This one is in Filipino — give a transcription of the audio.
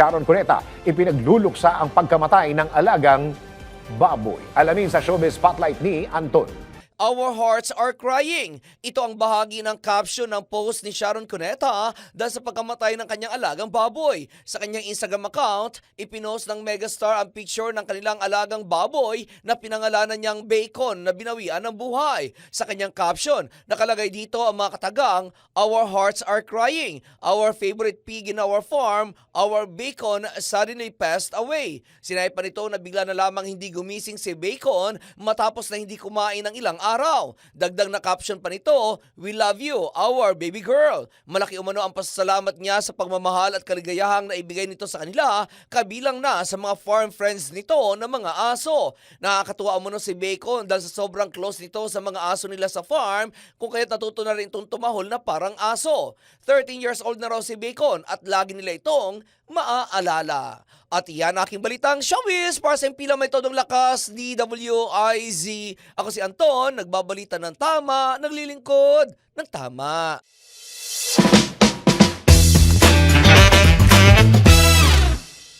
Sharon Cuneta, ipinagluluksa ang pagkamatay ng alagang baboy. Alamin sa showbiz spotlight ni Anton. Our hearts are crying. Ito ang bahagi ng caption ng post ni Sharon Cuneta dahil sa pagkamatay ng kanyang alagang baboy. Sa kanyang Instagram account, ipinost ng megastar ang picture ng kanilang alagang baboy na pinangalanan niyang Bacon na binawian ng buhay. Sa kanyang caption, nakalagay dito ang mga katagang, Our hearts are crying. Our favorite pig in our farm, our Bacon suddenly passed away. Sinay pa nito na bigla na lamang hindi gumising si Bacon matapos na hindi kumain ng ilang araw. Dagdag na caption pa nito, We love you, our baby girl. Malaki umano ang pasasalamat niya sa pagmamahal at kaligayahang na ibigay nito sa kanila, kabilang na sa mga farm friends nito na mga aso. Nakakatuwa umano si Bacon dahil sa sobrang close nito sa mga aso nila sa farm, kung kaya't natuto na rin itong tumahol na parang aso. 13 years old na raw si Bacon at lagi nila itong maaalala. At yan aking balitang showbiz para sa impila may todong lakas, DWIZ. Ako si Anton, nagbabalita ng tama, naglilingkod ng tama.